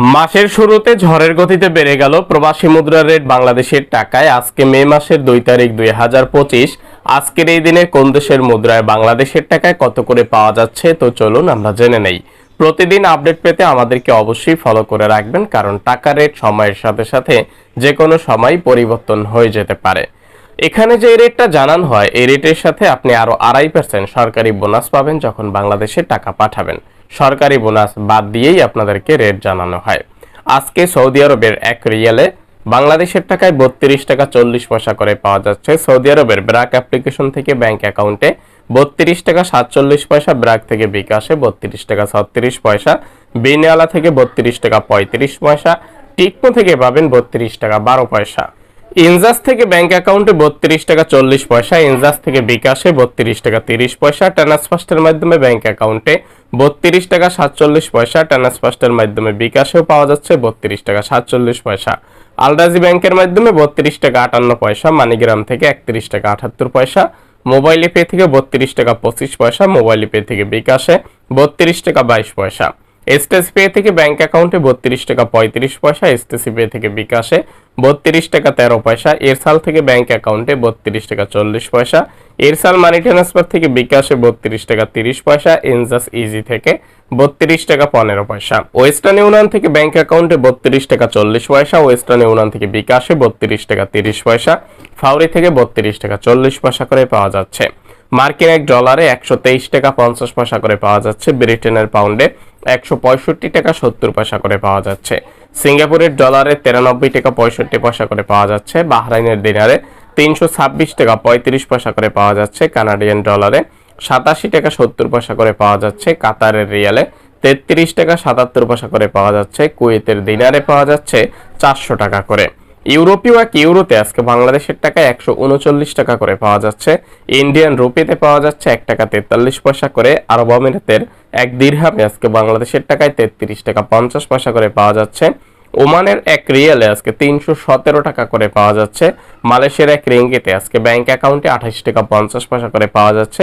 মাসের শুরুতে ঝড়ের গতিতে বেড়ে গেল প্রবাসী মুদ্রার রেট বাংলাদেশের টাকায়। আজকে মে মাসের দুই তারিখ দুই হাজার পঁচিশ। আজকের এই দিনে কোন দেশের মুদ্রায় বাংলাদেশের টাকায় কত করে পাওয়া যাচ্ছে? তো চলুন আমরা জেনে নেই। প্রতিদিন আপডেট পেতে আমাদেরকে অবশ্যই ফলো করে রাখবেন, কারণ টাকা রেট সময়ের সাথে সাথে যে কোনো সময় পরিবর্তন হয়ে যেতে পারে। এখানে যে রেটটা জানান হয়, এই রেটের সাথে আপনি আরও আড়াই পার্সেন্ট সরকারি বোনাস পাবেন যখন বাংলাদেশে টাকা পাঠাবেন। সরকারি বোনাস বাদ দিয়েই আপনাদেরকে রেট জানানো হয়। আজকে সৌদি আরবের এক রিয়ালে বাংলাদেশের টাকায় বত্রিশ টাকা চল্লিশ পয়সা করে পাওয়া যাচ্ছে। সৌদি আরবের ব্র্যাক অ্যাপ্লিকেশন থেকে ব্যাংক অ্যাকাউন্টে বত্রিশ টাকা সাতচল্লিশ পয়সা, ব্র্যাক থেকে বিকাশে বত্রিশ টাকা ছত্রিশ পয়সা বিনিয়ালা থেকে বত্রিশ টাকা পঁয়ত্রিশ পয়সা, টিকমো থেকে পাবেন বত্রিশ টাকা বারো পয়সা। ইনজাস থেকে ব্যাংক অ্যাকাউন্টে বত্রিশ টাকা চল্লিশ পয়সা, ইনজাস থেকে বিকাশে বত্রিশ টাকা তিরিশ পয়সা, ট্রান্সফার্স্টের মাধ্যমে ব্যাংক অ্যাকাউন্টে বত্রিশ টাকা সাতচল্লিশ পয়সা, ট্রান্সফার্স্টের মাধ্যমে বিকাশেও পাওয়া যাচ্ছে বত্রিশ টাকা সাতচল্লিশ পয়সা। আলরাজি ব্যাংকের মাধ্যমে বত্রিশ টাকা আটান্ন পয়সা, মানিগ্রাম থেকে একত্রিশ টাকা আটাত্তর পয়সা, মোবাইল পে থেকে বত্রিশ টাকা পঁচিশ পয়সা, মোবাইল পে থেকে বিকাশে বত্রিশ টাকা বাইশ পয়সা। এসটিসি পে থেকে ব্যাংক অ্যাকাউন্টে বত্রিশ টাকা পঁয়ত্রিশ পয়সা এসটিসি পে থেকে বিকাশে বত্রিশ টাকা তেরো পয়সা, এরসাল থেকে ব্যাংক অ্যাকাউন্টে বত্রিশ টাকা চল্লিশ পয়সা, এরসাল মানি ট্রান্সফার থেকে বিকাশে বত্রিশ টাকা তিরিশ পয়সা এনজাস ইজি থেকে বত্রিশ টাকা পনেরো পয়সা। ওয়েস্টার্ন ইউনিয়ন থেকে ব্যাংক অ্যাকাউন্টে বত্রিশ টাকা চল্লিশ পয়সা ওয়েস্টার্ন ইউনিয়ন থেকে বিকাশে বত্রিশ টাকা তিরিশ পয়সা ফাউরি থেকে বত্রিশ টাকা চল্লিশ পয়সা করে পাওয়া যাচ্ছে। মার্কিন এক ডলারে একশো তেইশ টাকা পঞ্চাশ পয়সা করে পাওয়া যাচ্ছে ব্রিটেনের পাউন্ডে একশো পঁয়ষট্টি টাকা সত্তর পয়সা করে পাওয়া যাচ্ছে। সিঙ্গাপুরের ডলারে তিরানব্বই টাকা পঁয়ষট্টি পয়সা করে পাওয়া যাচ্ছে। বাহরাইনের দিনারে তিনশো ছাব্বিশ টাকা পঁয়ত্রিশ পয়সা করে পাওয়া যাচ্ছে। কানাডিয়ান ডলারে সাতাশি টাকা সত্তর পয়সা করে পাওয়া যাচ্ছে। কাতারের রিয়ালে তেত্রিশ টাকা সাতাত্তর পয়সা করে পাওয়া যাচ্ছে। কুয়েতের দিনারে পাওয়া যাচ্ছে চারশো টাকা করে। ইউরোপীয় এক ইউরোতে আজকে বাংলাদেশের টাকা একশো উনচল্লিশ টাকা করে পাওয়া যাচ্ছে। ইন্ডিয়ান রুপিতে পাওয়া যাচ্ছে এক টাকা তেতাল্লিশ পয়সা করে। আরব আমিরাতের এক দীর্ঘামে আজকে বাংলাদেশের টাকায় তেত্রিশ টাকা পঞ্চাশ পয়সা করে পাওয়া যাচ্ছে। ওমানের এক রিয়েলে আজকে তিনশো সতেরো টাকা করে পাওয়া যাচ্ছে। মালয়েশিয়ার এক রিঙ্গিতে আজকে ব্যাংক অ্যাকাউন্টে আঠাশ টাকা পঞ্চাশ পয়সা করে পাওয়া যাচ্ছে।